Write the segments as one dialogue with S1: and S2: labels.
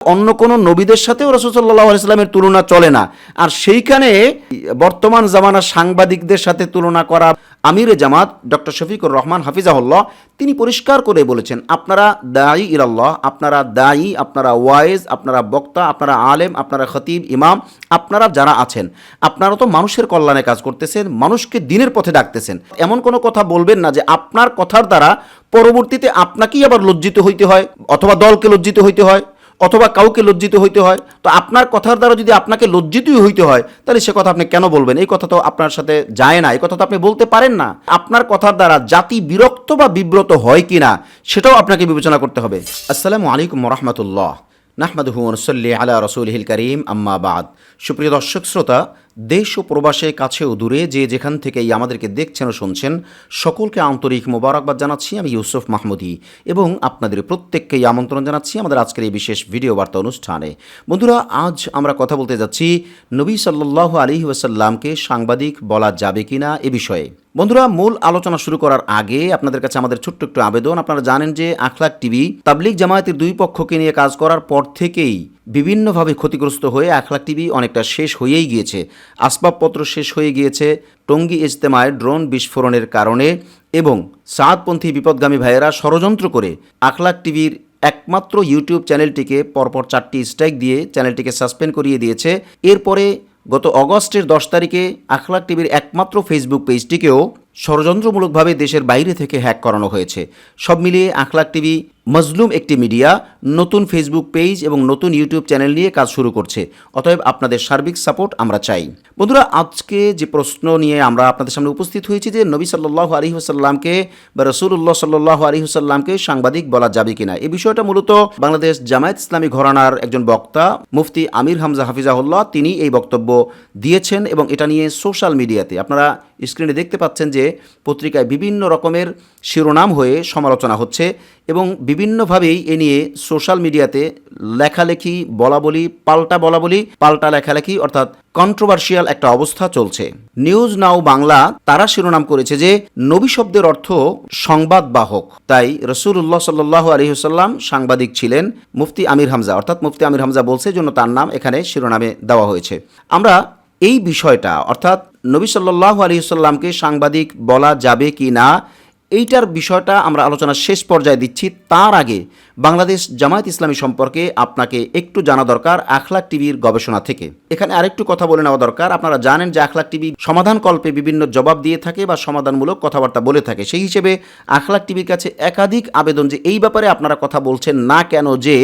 S1: অন্য কোনো নবীদের সাথেও রসুল্লাহ ইসলামের তুলনা চলে না। আর সেইখানে বর্তমান জামানার সাংবাদিকদের সাথে তুলনা করা আমিরে জামাত, ডক্টর শফিকুর রহমান হাফিজাহুল্লাহ, তিনি পরিষ্কার করে বলেছেন, আপনারা দায়ী ইরাল্লাহ আপনারা দায়ী, আপনারা ওয়াইজ, আপনারা বক্তা, আপনারা আলেম, আপনারা খতিব, ইমাম, আপনারা যারা আছেন, আপনারা তো মানুষের কল্যাণে কাজ করতেছেন, মানুষকে দিনের পথে ডাকতেছেন। এমন কোনো কথা বলবেন না যে আপনার কথার দ্বারা পরবর্তীতে আপনাকেই আবার লজ্জিত হইতে হয়, অথবা দলকে লজ্জিত হইতে হয়। অথবা কাউকে লজ্জিত হইতে হয়, তো আপনার কথার দ্বারা যদি আপনাকে লজ্জিতই হইতে হয়, তাহলে সে কথা আপনি কেন বলবেন? এই কথা তো আপনার সাথে যায় না, এই কথা তো আপনি বলতে পারেন না। আপনার কথার দ্বারা জাতি বিরক্ত বা বিব্রত হয় কি না সেটাও আপনাকে বিবেচনা করতে হবে। আসসালামু আলাইকুম রহমতুল্লাহ। নাহমাদ হুমসল্লি আলা রসুল হিল করিম, আম্মা বাদ। সুপ্রিয় দর্শক, শ্রোতা দেশ ও প্রবাসে কাছে ও দূরে যে যেখান থেকেই আমাদেরকে দেখছেন ও শুনছেন, সকলকে আন্তরিক মোবারকবাদ জানাচ্ছি আমি ইউসুফ মাহমুদি এবং আপনাদের প্রত্যেককেই আমন্ত্রণ জানাচ্ছি আমাদের আজকের এই বিশেষ ভিডিও বার্তা অনুষ্ঠানে। বন্ধুরা, আজ আমরা কথা বলতে যাচ্ছি নবী সাল্লাল্লাহু আলী ওয়াসাল্লামকে সাংবাদিক বলা যাবে কি না এ বিষয়ে। বন্ধুরা, মূল আলোচনা শুরু করার আগে আপনাদের কাছে আমাদের ছোট্ট একটু আবেদন। আপনারা জানেন যে আখলাক টিভি তাবলিক জামায়াতের দুই পক্ষকে নিয়ে কাজ করার পর থেকেই বিভিন্নভাবে ক্ষতিগ্রস্ত হয়ে আখলাক টিভি অনেকটা শেষ হয়েই গিয়েছে। আসবাবপত্র শেষ হয়ে গিয়েছে টঙ্গী ইজতেমায় ড্রোন বিস্ফোরণের কারণে এবং সাদপন্থী বিপদগামী ভাইয়েরা ষড়যন্ত্র করে আখলাক টিভির একমাত্র ইউটিউব চ্যানেলটিকে পরপর চারটি স্ট্রাইক দিয়ে চ্যানেলটিকে সাসপেন্ড করিয়ে দিয়েছে। এরপরে গত অগস্টের দশ তারিখে আখলাক টিভির একমাত্র ফেসবুক পেজটিকেও ষড়যন্ত্রমূলকভাবে দেশের বাইরে থেকে হ্যাক করানো হয়েছে। সব মিলিয়ে আখলাক টিভি মজলুম একটি মিডিয়া, নতুন ফেসবুক পেজ এবং নতুন ইউটিউব চ্যানেল নিয়ে কাজ শুরু করছে। অতএব আপনাদের সার্বিক সাপোর্ট আমরা চাই। বন্ধুরা, আজকে যে প্রশ্ন নিয়ে আমরা আপনাদের সামনে উপস্থিত হয়েছি যে নবী সাল্লাহ আলী হুসাল্লামকে বা রসুল্লাহ সাল্লাহ আলী হুসাল্লামকে সাংবাদিক বলা যাবে কিনা এই বিষয়টা মূলত বাংলাদেশ জামায়াত ইসলামী ঘরানার একজন বক্তা মুফতি আমির হামজা হাফিজাহুল্লাহ, তিনি এই বক্তব্য দিয়েছেন এবং এটা নিয়ে সোশ্যাল মিডিয়াতে আপনারা স্ক্রিনে দেখতে পাচ্ছেন যে পত্রিকায় বিভিন্ন রকমের শিরোনাম হয়ে সমালোচনা হচ্ছে। এবং বিভিন্নভাবেই এ নিয়ে সোশ্যাল মিডিয়াতে লেখালেখি বলা বলি পাল্টা বলা বলি পাল্টা লেখালেখি অর্থাৎ কন্ট্রোভার্সিয়াল একটা অবস্থা চলছে। নিউজ নাও বাংলা তারা শিরোনাম করেছে যে, নবী শব্দের অর্থ সংবাদ বাহক তাই রসুল্লাহ সাল্লাহ আলহিহসাল্লাম সাংবাদিক ছিলেন মুফতি আমির হামজা। অর্থাৎ মুফতি আমির হামজা বলছে জন্য তার নাম এখানে শিরোনামে দেওয়া হয়েছে। আমরা এই বিষয়টা, অর্থাৎ নবী সাল্লাহ আলহিহসাল্লামকে সাংবাদিক বলা যাবে কি না এইটার বিষয়টা আমরা আলোচনার শেষ পর্যায়ে দিচ্ছি। তার আগে বাংলাদেশ জামায়াত ইসলামী সম্পর্কে আপনাকে একটু জানা দরকার আখলাক টিভির গবেষণা থেকে। এখানে আরেকটু কথা বলে নেওয়া দরকার। আপনারা জানেন যে আখলাক টিভি সমাধান কল্পে বিভিন্ন জবাব দিয়ে থাকে বা সমাধানমূলক কথাবার্তা বলে থাকে। সেই হিসেবে আখলাক টিভির কাছে একাধিক আবেদন যে এই ব্যাপারে আপনারা কথা বলছেন না কেন যে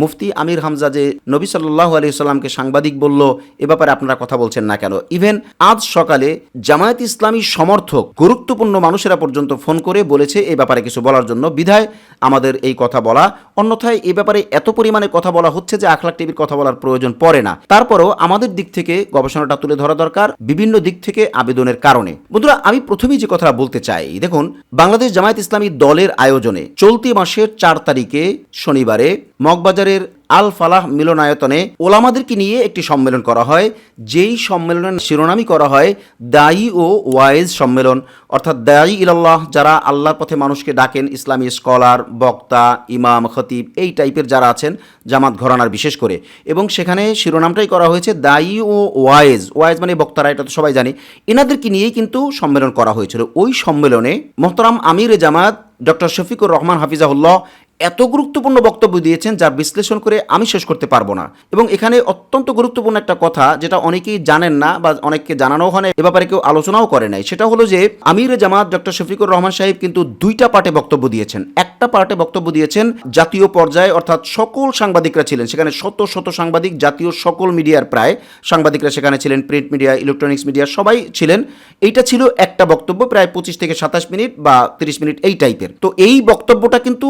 S1: মুফতি আমির হামজা যে নবী সাল্লাহ আলিয়াল্লামকে সাংবাদিক বলল, এ ব্যাপারে আপনারা কথা বলছেন না কেন? ইভেন আজ সকালে জামায়াত ইসলামী সমর্থক গুরুত্বপূর্ণ মানুষেরা পর্যন্ত ফোন করে বলেছে এই ব্যাপারে কিছু বলার জন্য। বিধায় আমাদের এই কথা বলা অন্যথায় এ ব্যাপারে এত পরিমাণে কথা বলা হচ্ছে যে আখলাক টিভির কথা বলার প্রয়োজন পড়ে না। তারপরও আমাদের দিক থেকে গবেষণাটা তুলে ধরা দরকার বিভিন্ন দিক থেকে আবেদনের কারণে। বন্ধুরা, আমি প্রথমেই যে কথাটা বলতে চাই, দেখুন, বাংলাদেশ জামায়াত ইসলামী দলের আয়োজনে চলতি মাসের চার তারিখে শনিবারে মগবাজারের আল ফালাহ মিলনায়তনে ওলামাদেরকে নিয়ে একটি সম্মেলন করা হয়, যেই সম্মেলনের শিরোনামই করা হয় দায়ী ও ওয়াইজ সম্মেলন। অর্থাৎ দায়ী ইলাল্লাহ, যারা আল্লাহর পথে মানুষকে ডাকেন, ইসলামী স্কলার, বক্তা, ইমাম, খতিব, এই টাইপের যারা আছেন, জামাত ঘরানার বিশেষ করে। এবং সেখানে শিরোনামটাই করা হয়েছে দায়ী ও ওয়াইজ। ওয়াইজ মানে বক্তারা, এটা তো সবাই জানে। এনাদেরকে নিয়েই কিন্তু সম্মেলন করা হয়েছিল। ওই সম্মেলনে মোহতারাম আমির জামাত ডক্টর শফিকুর রহমান হাফিজাহুল্লাহ এত গুরুত্বপূর্ণ বক্তব্য দিয়েছেন যা বিশ্লেষণ করে আমি শেষ করতে পারব না। এবং এখানে অত্যন্ত গুরুত্বপূর্ণ একটা কথা যেটা অনেকেই জানেন না বা অনেককে জানানো হয় এ ব্যাপারে কেউ আলোচনাও করে নাই। সেটা হলো যে আমির জামাত ডক্টর শফিকুর রহমান সাহেব কিন্তু দুইটা পার্টে বক্তব্য দিয়েছেন। একটা পার্টে বক্তব্য দিয়েছেন জাতীয় পর্যায়ে, অর্থাৎ সকল সাংবাদিকরা ছিলেন। সেখানে শত শত সাংবাদিক, জাতীয় সকল মিডিয়ার প্রায় সাংবাদিকরা সেখানে ছিলেন, প্রিন্ট মিডিয়া, ইলেকট্রনিক্স মিডিয়া, সবাই ছিলেন। এইটা ছিল একটা বক্তব্য, প্রায় পঁচিশ থেকে সাতাশ মিনিট বা তিরিশ মিনিট এই টাইপের। তো এই বক্তব্যটা কিন্তু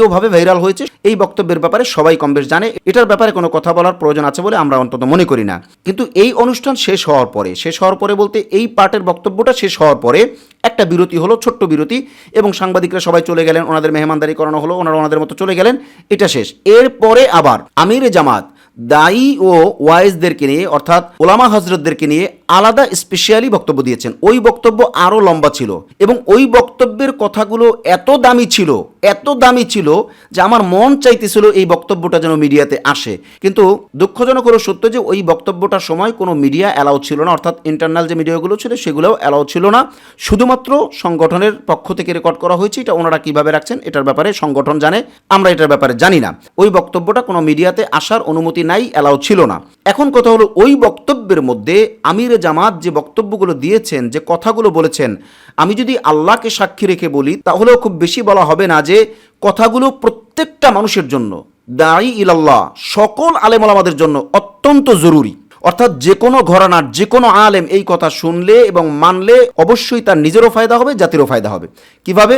S1: জাতীয়ভাবে ভাইরাল হয়েছে। এই বক্তব্যের ব্যাপারে সবাই কম বেশ জানে। এটার ব্যাপারে কোনো কথা বলার প্রয়োজন আছে বলে আমরা অন্তত মনে করি না। কিন্তু এই অনুষ্ঠান শেষ হওয়ার পরে, শেষ হওয়ার পরে বলতে এই পার্টের বক্তব্যটা শেষ হওয়ার পরে একটা বিরতি হলো, ছোট্ট বিরতি, এবং সাংবাদিকরা সবাই চলে গেলেন, ওনাদের মেহমানদারি করানো হলো, ওনারা ওনাদের মতো চলে গেলেন, এটা শেষ। এরপরে আবার আমির জামাত, দায়ী ও ওয়াইজদেরকে নিয়ে, অর্থাৎ ওলামা হজরতদেরকে নিয়ে আলাদা স্পেশালি বক্তব্য দিয়েছেন। ওই বক্তব্য আরও লম্বা ছিল এবং ওই বক্তব্যের কথাগুলো এত দামি ছিল, এত দামি ছিল যে আমার মন চাইতেছিল এই বক্তব্যটা যেন মিডিয়াতে আসে। কিন্তু দুঃখজনক হলো সত্য যে ওই বক্তব্যটার সময় কোনো মিডিয়া অ্যালাউ ছিল না, অর্থাৎ ইন্টারনাল যে মিডিয়াগুলো ছিল সেগুলোও অ্যালাউ ছিল না। শুধুমাত্র সংগঠনের পক্ষ থেকে রেকর্ড করা হয়েছে এটা ওনারা কীভাবে রাখছেন এটার ব্যাপারে সংগঠন জানে, আমরা এটার ব্যাপারে জানি না। ওই বক্তব্যটা কোনো মিডিয়াতে আসার অনুমতি নাই, অ্যালাউ ছিল না। এখন কথা হলো ওই বক্তব্যের মধ্যে আমিরে জামাত যে বক্তব্যগুলো দিয়েছেন, যে কথাগুলো বলেছেন, আমি যদি আল্লাহকে সাক্ষী রেখে বলি, তাহলেও খুব বেশি বলা হবে না যে কথাগুলো প্রত্যেকটা মানুষের জন্য দায়ী ইলাল্লাহ, সকল আলেম আমাদের জন্য অত্যন্ত জরুরি। অর্থাৎ যে কোনো ঘরানার, যে কোনো আলেম এই কথা শুনলে এবং মানলে অবশ্যই তার নিজেরও ফায়দা হবে, জাতিরও ফায়দা হবে। কীভাবে?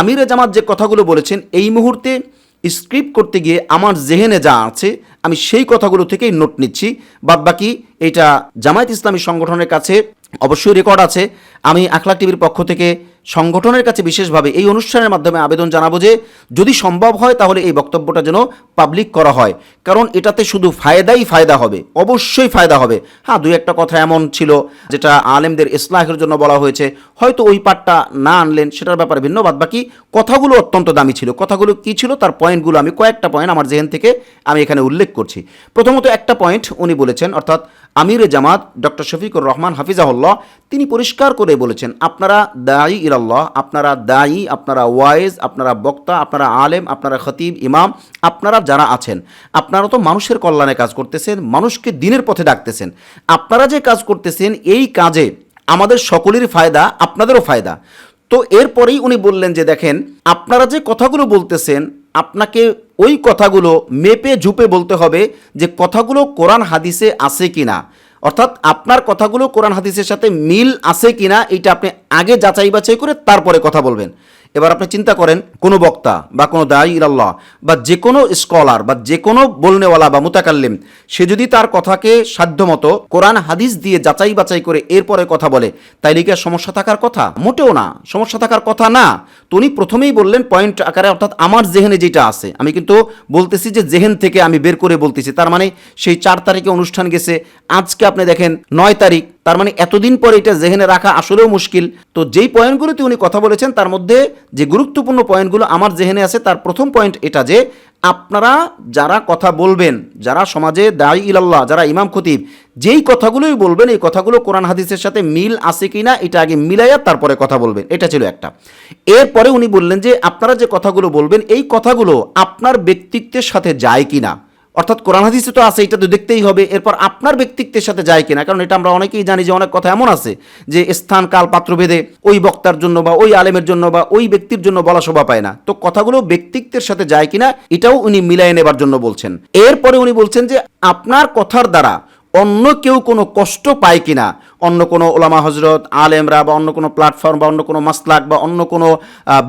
S1: আমিরে জামাত যে কথাগুলো বলেছেন, এই মুহূর্তে স্ক্রিপ্ট করতে গিয়ে আমার জেহেনে যা আছে আমি সেই কথাগুলো থেকেই নোট নিচ্ছি। বাদ বাকি এটা জামায়াত ইসলামী সংগঠনের কাছে অবশ্যই রেকর্ড আছে। আমি আখলা টিভির পক্ষ থেকে সংগঠনের কাছে বিশেষভাবে এই অনুষ্ঠানের মাধ্যমে আবেদন জানাব যে, যদি সম্ভব হয় তাহলে এই বক্তব্যটা যেন পাবলিক করা হয়। কারণ এটাতে শুধু ফায়দাই ফায়দা হবে, অবশ্যই ফায়দা হবে। হ্যাঁ দুই একটা কথা এমন ছিল যেটা আলেমদের ইসলাহের জন্য বলা হয়েছে। হয়তো ওই পার্টটা না আনলেন, সেটার ব্যাপারে ভিন্ন বাদ। বাকি কথাগুলো অত্যন্ত দামি ছিল। কথাগুলো কি ছিল তার পয়েন্টগুলো আমি কয়েকটা পয়েন্ট আমার জেহেন থেকে আমি এখানে উল্লেখ করছি। প্রথমত একটা পয়েন্ট উনি বলেছেন, অর্থাৎ আমিরে জামাত ডক্টর শফিকুর রহমান হাফিজাহুল্লাহ, তিনি পরিষ্কার করে বলেছেন, আপনারা দায়ী ইরাল্লাহ আপনারা দায়ী, আপনারা ওয়াইজ, আপনারা বক্তা, আপনারা আলেম, আপনারা খতিব, ইমাম, আপনারা যারা আছেন, আপনারা তো মানুষের কল্যাণে কাজ করতেছেন, মানুষকে দিনের পথে ডাকতেছেন। আপনারা যে কাজ করতেছেন, এই কাজে আমাদের সকলেরই ফায়দা, আপনাদেরও ফায়দা। তো এরপরেই উনি বললেন যে, দেখেন, আপনারা যে কথাগুলো বলতেছেন, আপনাকে ওই কথাগুলো মেপে ঝুপে বলতে হবে যে, কথাগুলো কোরআন হাদিসে আছে কি না অর্থাৎ আপনার কথাগুলো কোরআন হাদিসের সাথে মিল আছে কি না এটা আপনি আগে যাচাই বাছাই করে তারপরে কথা বলবেন। এবার আপনি চিন্তা করেন, কোনো বক্তা বা কোনো দায়ী ইলাল্লাহ বা যে কোনো স্কলার বা যে কোনো বলনেওয়ালা বা মুতাকাল্লিম, সে যদি তার কথাকে সাধ্যমতো কোরআন, হাদিস দিয়ে যাচাই বাছাই করে এরপরে কথা বলে, তাইলে কি সমস্যা থাকার কথা? মোটেও না, সমস্যা থাকার কথা না। তো উনি প্রথমেই বললেন পয়েন্ট আকারে অর্থাৎ আমার জেহেনে যেটা আছে। আমি কিন্তু বলতেছি যে জেহেন থেকে আমি বের করে বলতেছি, তার মানে সেই চার তারিখে অনুষ্ঠান গেছে। আজকে আপনি দেখেন, নয় তারিখ তার মানে এতদিন পরে এটা জেহেনে রাখা আসলেও মুশকিল। তো যেই পয়েন্টগুলোতে উনি কথা বলেছেন, তার মধ্যে যে গুরুত্বপূর্ণ পয়েন্টগুলো আমার জেহেনে আছে, তার প্রথম পয়েন্ট এটা যে, আপনারা যারা কথা বলবেন, যারা সমাজে দায়ী ইলাল্লাহ, যারা ইমাম খতিব, যেই কথাগুলোই বলবেন, এই কথাগুলো কোরআন হাদিসের সাথে মিল আছে কি না, এটা আগে মিলাইয়া তারপরে কথা বলবেন। এটা ছিল একটা। এরপরে উনি বললেন যে, আপনারা যে কথাগুলো বলবেন, এই কথাগুলো আপনার ব্যক্তিত্বের সাথে যায় কি না? অর্থাৎ কোরআন হাদিসে তো আছে, এটা তো দেখতেই হবে। এরপর আপনার ব্যক্তিত্বের সাথে যায় কিনা? কারণ এটা আমরা অনেকেই জানি যে অনেক কথা এমন আছে যে স্থান, কাল, পাত্রভেদে ওই বক্তার জন্য বা ওই আলেমের জন্য বা ওই ব্যক্তির জন্য বলা শোভা পায় না। তো কথাগুলো ব্যক্তিত্বের সাথে যায় কিনা, এটাও উনি মিলাই নেবার জন্য বলছেন। এরপরে উনি বলছেন যে আপনার কথার দ্বারা অন্য কেউ কোনো কষ্ট পায় কিনা? অন্য কোনো ওলামা হজরত আলেমরা বা অন্য কোনো প্ল্যাটফর্ম বা অন্য কোনো মাসলাক বা অন্য কোনো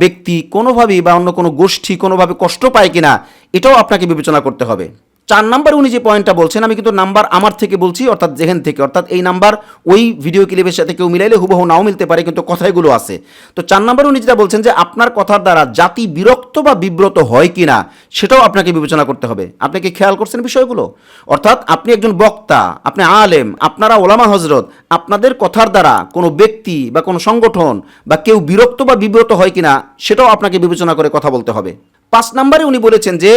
S1: ব্যক্তি কোনোভাবেই বা অন্য কোনো গোষ্ঠী কোনোভাবে কষ্ট পায় কিনা, এটাও আপনাকে বিবেচনা করতে হবে। চার নাম্বার উনি যে পয়েন্টটা বলছেন, আমি কিন্তু নাম্বার আমার থেকে বলছি, অর্থাৎ যেখান থেকে, অর্থাৎ এই নাম্বার ওই ভিডিও ক্লিপের সাথে কেউ মিলাইলে হুবহু নাও মিলতে পারে, কিন্তু কথাগুলো আছে। তো চার নাম্বার উনি যেটা বলছেন যে আপনার কথার দ্বারা জাতি বিরক্ত বা বিব্রত হয় কিনা, সেটাও আপনাকে বিবেচনা করতে হবে। আপনি কি খেয়াল করছেন বিষয়গুলো? অর্থাৎ আপনি একজন বক্তা, আপনি আলেম, আপনারা ওলামা হজরত আপনাদের কথার দ্বারা কোনো ব্যক্তি বা কোনো সংগঠন বা কেউ বিরক্ত বা বিব্রত হয় কিনা, সেটাও আপনাকে বিবেচনা করে কথা বলতে হবে। পাঁচ নম্বরে উনি বলেছেন যে,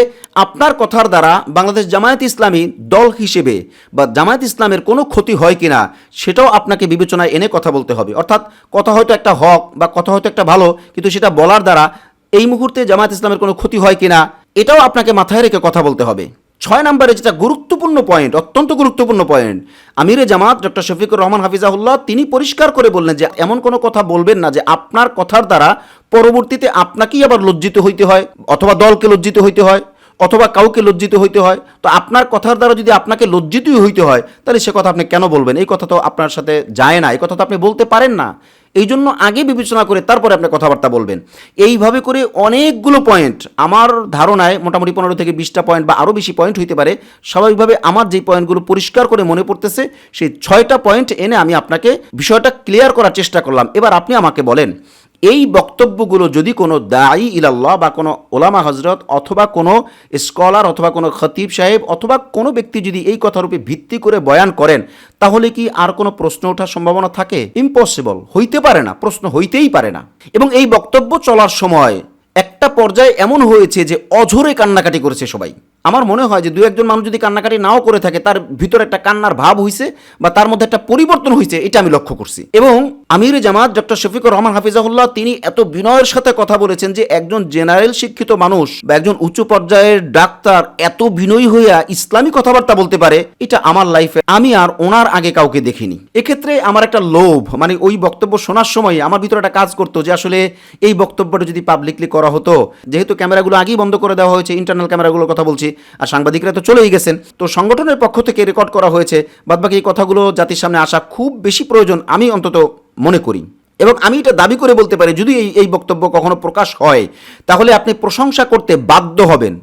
S1: আপনার কথার দ্বারা বাংলাদেশ জামায়াত ইসলামী দল হিসেবে বা জামায়াত ইসলামের কোনো ক্ষতি হয় কিনা, সেটাও আপনাকে বিবেচনায় এনে কথা বলতে হবে। অর্থাৎ কথা হয়তো একটা হক বা কথা হয়তো একটা ভালো, কিন্তু সেটা বলার দ্বারা এই মুহূর্তে জামায়াত ইসলামের কোনো ক্ষতি হয় কিনা, এটাও আপনাকে মাথায় রেখে কথা বলতে হবে। ছয় নম্বরে যেটা গুরুত্বপূর্ণ পয়েন্ট অত্যন্ত গুরুত্বপূর্ণ পয়েন্ট আমিরে জামাত, ডক্টর শফিকুর রহমান হাফিজাহুল্লাহ, তিনি পরিষ্কার করে বললেন যে এমন কোনো কথা বলবেন না যে আপনার কথার দ্বারা পরবর্তীতে আপনাকেই আবার লজ্জিত হইতে হয়, অথবা দলকে লজ্জিত হইতে হয়। অথবা কাউকে লজ্জিত হইতে হয়, তো আপনার কথার দ্বারা যদি আপনাকে লজ্জিতই হইতে হয়, তাহলে সে কথা আপনি কেন বলবেন? এই কথা তো আপনার সাথে যায় না, এই কথা তো আপনি বলতে পারেন না। এই জন্য আগে বিবেচনা করে তারপরে আপনি কথাবার্তা বলবেন। এইভাবে করে অনেকগুলো পয়েন্ট আমার ধারণায় মোটামুটি পনেরো থেকে বিশটা পয়েন্ট বা আরও বেশি পয়েন্ট হইতে পারে। স্বাভাবিকভাবে আমার যেই পয়েন্টগুলো পরিষ্কার করে মনে পড়তেছে, সেই ছয়টা পয়েন্ট এনে আমি আপনাকে বিষয়টা ক্লিয়ার করার চেষ্টা করলাম। এবার আপনি আমাকে বলেন এই বক্তব্যগুলো যদি কোনো দায়ী ইলাল্লাহ বা কোনো ওলামা হজরত অথবা কোনো স্কলার অথবা কোনো খতিব সাহেব অথবা কোনো ব্যক্তি যদি এই কথারূপে ভিত্তি করে বয়ান করেন, তাহলে কি আর কোনো প্রশ্ন ওঠার সম্ভাবনা থাকে? ইম্পসিবল হইতে পারে না, প্রশ্ন হইতেই পারে না। এবং এই বক্তব্য চলার সময় একটা পর্যায়ে এমন হয়েছে যে অঝরে কান্নাকাটি করেছে সবাই। আমার মনে হয় যে দু একজন মানুষ যদি কান্নাকাটি নাও করে থাকে, তার ভিতরে একটা কান্নার ভাব হয়েছে বা তার মধ্যে একটা পরিবর্তন হয়েছে এটা আমি লক্ষ্য করছি। এবং আমির জামাত, ডক্টর শফিকুর রহমান হাফিজাহুল্লাহ, তিনি এত বিনয়ের সাথে কথা বলেছেন যে একজন জেনারেল শিক্ষিত মানুষ বা একজন উচ্চ পর্যায়ের ডাক্তার এত বিনয়ী হইয়া ইসলামী কথাবার্তা বলতে পারে, এটা আমার লাইফে আমি আর ওনার আগে কাউকে দেখিনি। এক্ষেত্রে আমার একটা লোভ মানে ওই বক্তব্য শোনার সময় আমার ভিতরে একটা কাজ করতো যে আসলে এই বক্তব্যটা যদি পাবলিকলি করা হতো, যেহেতু ক্যামেরাগুলো আগেই বন্ধ করে দেওয়া হয়েছে ইন্টারনাল ক্যামেরাগুলোর কথা বলছি আর সাংবাদিকরা তো চলেই গেছেন। তো সংগঠনের পক্ষ থেকে রেকর্ড করা হয়েছে, বাদবাকি এই কথাগুলো জাতির সামনে আসা খুব বেশি প্রয়োজন আমি অন্তত মনে করি। এবং আমি এটা দাবি করে বলতে পারি, যদি এই এই বক্তব্য কখনো প্রকাশ হয়, তাহলে আপনি প্রশংসা করতে বাধ্য হবেন।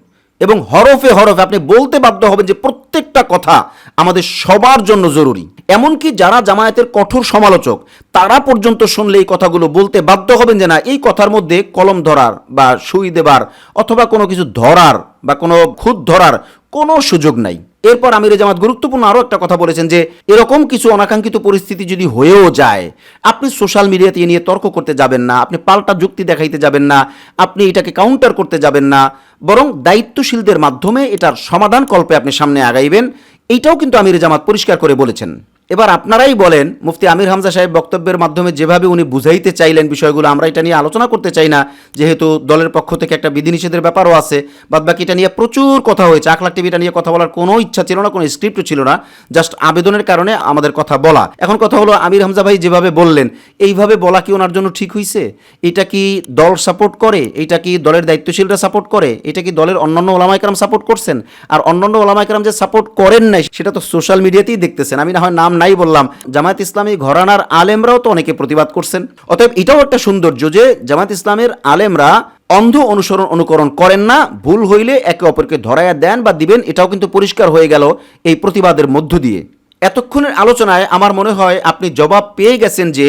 S1: এবং হরফে হরফে আপনি বলতে বাধ্য হবেন যে প্রত্যেকটা কথা আমাদের সবার জন্য জরুরি। এমনকি যারা জামায়াতের কঠোর সমালোচক, তারা পর্যন্ত শুনলে এই কথাগুলো বলতে বাধ্য হবেন যে না, এই কথার মধ্যে কলম ধরার বা সুই দেবার অথবা কোনো কিছু ধরার বা কোনো খুদ ধরার কোনো সুযোগ নাই। এরপর আমির জামাত গুরুত্বপূর্ণ আরও একটা কথা বলেছেন যে, এরকম কিছু অনাকাঙ্ক্ষিত পরিস্থিতি যদি হয়েও যায়, আপনি সোশ্যাল মিডিয়াতে নিয়ে তর্ক করতে যাবেন না, আপনি পাল্টা যুক্তি দেখাইতে যাবেন না, আপনি এটাকে কাউন্টার করতে যাবেন না, বরং দায়িত্বশীলদের মাধ্যমে এটার সমাধান কল্পে আপনি সামনে আগাইবেন এইটাও কিন্তু আমির জামাত পরিষ্কার করে বলেছেন। এবার আপনারাই বলেন, মুফতি আমির হামজা সাহেব বক্তব্যের মাধ্যমে যেভাবে উনি বুঝাইতে চাইলেন বিষয়গুলো, আমরা এটা নিয়ে আলোচনা করতে চাই না, যেহেতু দলের পক্ষ থেকে একটা বিধিনিষেধের ব্যাপারও আছে। বাদ বাকি এটা নিয়ে প্রচুর কথা হয়েছে। আখলাখ টিভিটা নিয়ে কথা বলার কোনো ইচ্ছা ছিল না, কোনো স্ক্রিপ্টও ছিল না জাস্ট আবেদনের কারণে আমাদের কথা বলা। এখন কথা হলো, আমির হামজা ভাই যেভাবে বললেন, এইভাবে বলা কি ওনার জন্য ঠিক হয়েছে এটা কি দল সাপোর্ট করে? এটা কি দলের দায়িত্বশীলরা সাপোর্ট করে? এটা কি দলের অন্যান্য ওলামাইকরাম সাপোর্ট করছেন? আর অন্যান্য ওলামাইকরাম যে সাপোর্ট করেন নাই, সেটা তো সোশ্যাল মিডিয়াতেই দেখতেছেন। আমি না হয় নাম নাই বললাম, জামায়াত ইসলামী ঘরানার আলেমরাও তো অনেকে প্রতিবাদ করছেন। অতএব এটাও একটা সৌন্দর্য যে জামায়াত ইসলামের আলেমরা অন্ধ অনুসরণ অনুকরণ করেন না, ভুল হইলে একে অপরকে ধরাইয়া দেন বা দিবেন, এটাও কিন্তু পরিষ্কার হয়ে গেল এই প্রতিবাদের মধ্য দিয়ে। এতক্ষণের আলোচনায় আমার মনে হয় আপনি জবাব পেয়ে গেছেন যে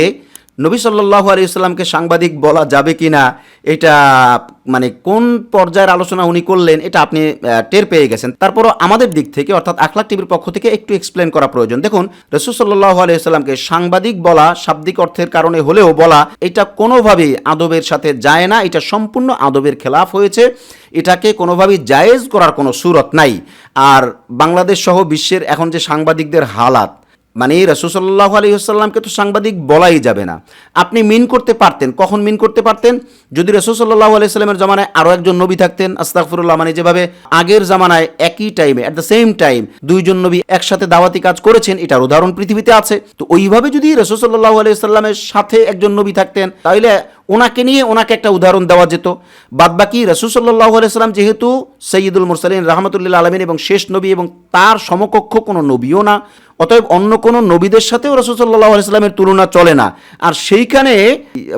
S1: নবী সাল্লাহ আলিয়াল্লামকে সাংবাদিক বলা যাবে কি না এটা মানে কোন পর্যায়ের আলোচনা উনি করলেন, এটা আপনি টের পেয়ে গেছেন। তারপরও আমাদের দিক থেকে, অর্থাৎ আখলাক টিভির পক্ষ থেকে একটু এক্সপ্লেন করা প্রয়োজন। দেখুন, রসুল সাল্লাহ আলিয়াল্লামকে সাংবাদিক বলা, শাব্দিক অর্থের কারণে হলেও বলা, এটা কোনোভাবেই আদবের সাথে যায় না, এটা সম্পূর্ণ আদবের খেলাফ হয়েছে। এটাকে কোনোভাবেই জায়েজ করার কোনো সুরত নাই। আর বাংলাদেশ সহ বিশ্বের এখন যে সাংবাদিকদের হালাত মানে রসুসাল্লাহ আলহিহাল্লামকে তো সাংবাদিক বলাই যাবে না। আপনি মিন করতে পারতেন, কখন মিন করতে পারতেন? যদি রসুসাল্লাহ আলাইস্লামের জামানায় আরও একজন নবী থাকতেন আস্তাকফরুল্লাহ মানে যেভাবে আগের জামানায় একই টাইমে অ্যাট দ্য সেম টাইম দুইজন নবী একসাথে দাওয়াতি কাজ করেছেন, এটার উদাহরণ পৃথিবীতে আছে। তো ওইভাবে যদি রসুসাল্লাহ আলাইস্লামের সাথে একজন নবী থাকতেন, তাহলে ওনাকে নিয়ে ওনাকে একটা উদাহরণ দেওয়া যেত। বাদবাকি রসুসাল্লাহ আলাইসাল্লাম যেহেতু সৈয়দুল মুরসালিন রহমতুল্লাহ আলমিন এবং শেষ নবী এবং তার সমকক্ষ কোনো নবীও না, অতএব অন্য কোনো নবীদের সাথেও রসুল্লাহ আলাইস্লামের তুলনা চলে না। আর সেইখানে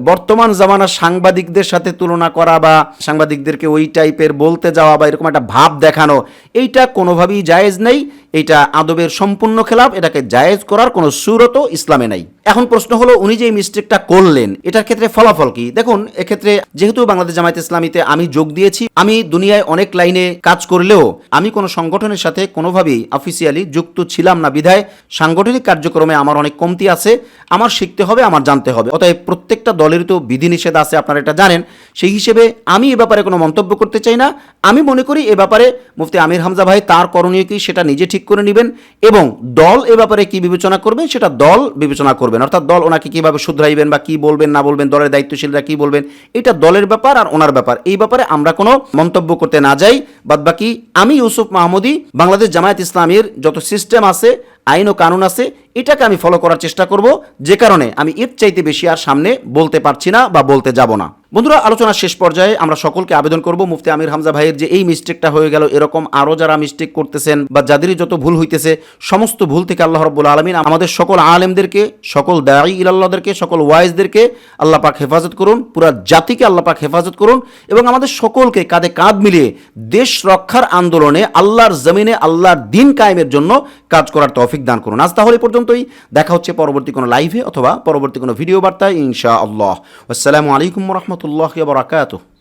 S1: বর্তমান জামানার সাংবাদিকদের সাথে তুলনা করা বা সাংবাদিকদেরকে ওই টাইপের বলতে যাওয়া বা এরকম একটা ভাব দেখানো, এইটা কোনোভাবেই জায়েজ নেই। এটা আদবের সম্পূর্ণ খেলাফ, এটাকে জায়েজ করার কোনো সুরতও ইসলামে নাই। এখন প্রশ্ন হলো, উনি যে মিস্টেকটা করলেন, এটার ক্ষেত্রে ফলাফল কি? দেখুন, এক্ষেত্রে যেহেতু বাংলাদেশ জামায়াত ইসলামীতে আমি যোগ দিয়েছি, আমি দুনিয়ায় অনেক লাইনে কাজ করলেও আমি কোনো সংগঠনের সাথে কোনোভাবেই অফিসিয়ালি যুক্ত ছিলাম না বিধায়। সাংগঠনিক কার্যক্রমে আমার অনেক কমতি আছে, আমার শিখতে হবে, আমার জানতে হবে। অতএব প্রত্যেকটা দলের তো বিধিনিষেধ আছে, আপনারা এটা জানেন। সেই হিসেবে আমি এ ব্যাপারে কোনো মন্তব্য করতে চাই না। আমি মনে করি এ ব্যাপারে মুফতি আমির হামজা ভাই তার করণীয় কি, সেটা নিজে ঠিক করে নেবেন এবং দল এ ব্যাপারে কি বিবেচনা করবেন সেটা দল বিবেচনা করবেন। অর্থাৎ দল ওনাকে কীভাবে শুধরাইবেন বা কি বলবেন, না বলবেন, দলের দায়িত্বশীলরা কি বলবেন, এটা দলের ব্যাপার আর ওনার ব্যাপার। এই ব্যাপারে আমরা কোনো মন্তব্য করতে না যাই। বাদ বাকি আমি ইউসুফ মাহমুদি, বাংলাদেশ জামায়াত ইসলামের যত সিস্টেম আছে, আইন ও কানুন আছে, এটাকে আমি ফলো করার চেষ্টা করব। যে কারণে আমি এর চাইতে বেশি আর সামনে বলতে পারছি না বা বলতে যাব না। বন্ধুরা, আলোচনার শেষ পর্যায়ে আমরা সকলকে আবেদন করব মুফতি আমির হামজা ভাইয়ের যে এই মিস্টেকটা হয়ে গেল, এরকম আরও যারা মিস্টেক করতেছেন বা যাদেরই যত ভুল হইতেছে, সমস্ত ভুল থেকে আল্লাহ রব্বুল আলমিন আমাদের সকল আলেমদেরকে, সকল দায়ী ইলাল্লাহদেরকে, সকল ওয়াইজদেরকে আল্লাহ পাক হেফাজত করুন, পুরা জাতিকে আল্লাহ পাক হেফাজত করুন এবং আমাদের সকলকে কাঁধে কাঁধ মিলিয়ে দেশ রক্ষার আন্দোলনে আল্লাহর জমিনে আল্লাহর দিন কায়েমের জন্য কাজ করার তৌফিক দান করুন। আজ তাহলে পর্যন্তই, দেখা হচ্ছে পরবর্তী কোনো লাইভে অথবা পরবর্তী কোনো ভিডিও বার্তায় ইনশা আল্লাহ আসসালামু আলাইকুম রহমতুল্লাহ বরাকাতুহ